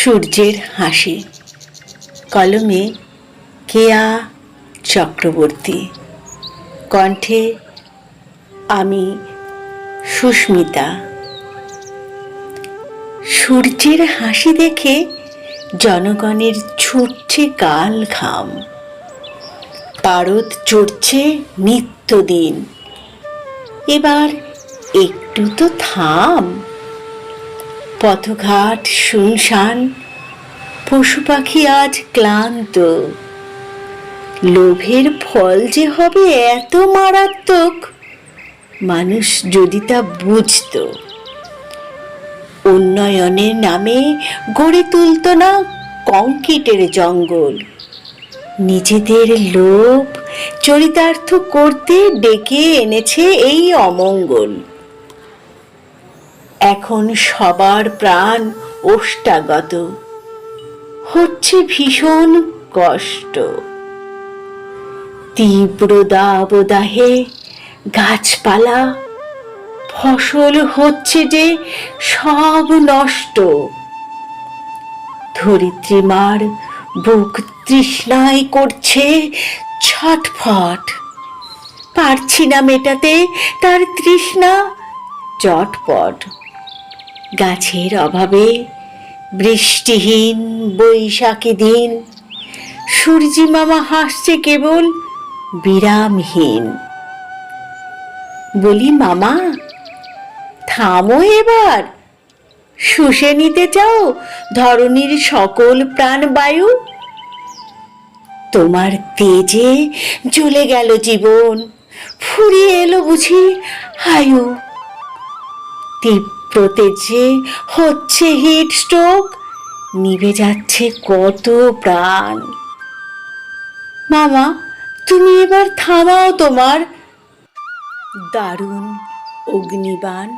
সূর্যের হাসি। কলমে কেয়া চক্রবর্তী। কণ্ঠে আমি সুস্মিতা। সূর্যের হাসি দেখে জনগণের ছুটছে কাল ঘাম। পারদ চড়ছে নিত্যদিন। এবার একটু তো থাম। পথঘাট, শুনশান, পশু পাখি আজ ক্লান্ত। লোভের ফল যে হবে এত মারাত্মক, মানুষ যদি তা বুঝত। উন্নয়নের নামে গড়ে তুলত না কংক্রিটের জঙ্গল। নিজেদের লোভ চরিতার্থ করতে ডেকে এনেছে এই অমঙ্গল। এখন সবার প্রাণ ওষ্ঠাগত। হচ্ছে ভীষণ কষ্ট। তীব্র দাবদাহে গাছপালা, ফসল হচ্ছে যে সব নষ্ট। ধরিত্রীমার বুক তৃষ্ণায় করছে ছটফট। পারছি না মেটাতে তার তৃষ্ণা, চটপট। গাছের অভাবে বৃষ্টিহীন বৈশাখী দিন। সূর্যি মামা হাসছে কেবল বিরামহীন। বলি, মামা, থামো এবার। শুষে নিতে চাও ধরনীর সকল প্রাণবায়ু? তোমার তেজে জ্বলে গেল জীবন, ফুরিয়ে এলো বুঝি আয়ু। তীব্র তেজে হচ্ছে হিট স্ট্রোক নিভে যাচ্ছে কত প্রাণ। মামা, তুমি এবার থামাও তোমার দারুণ অগ্নিবাণ।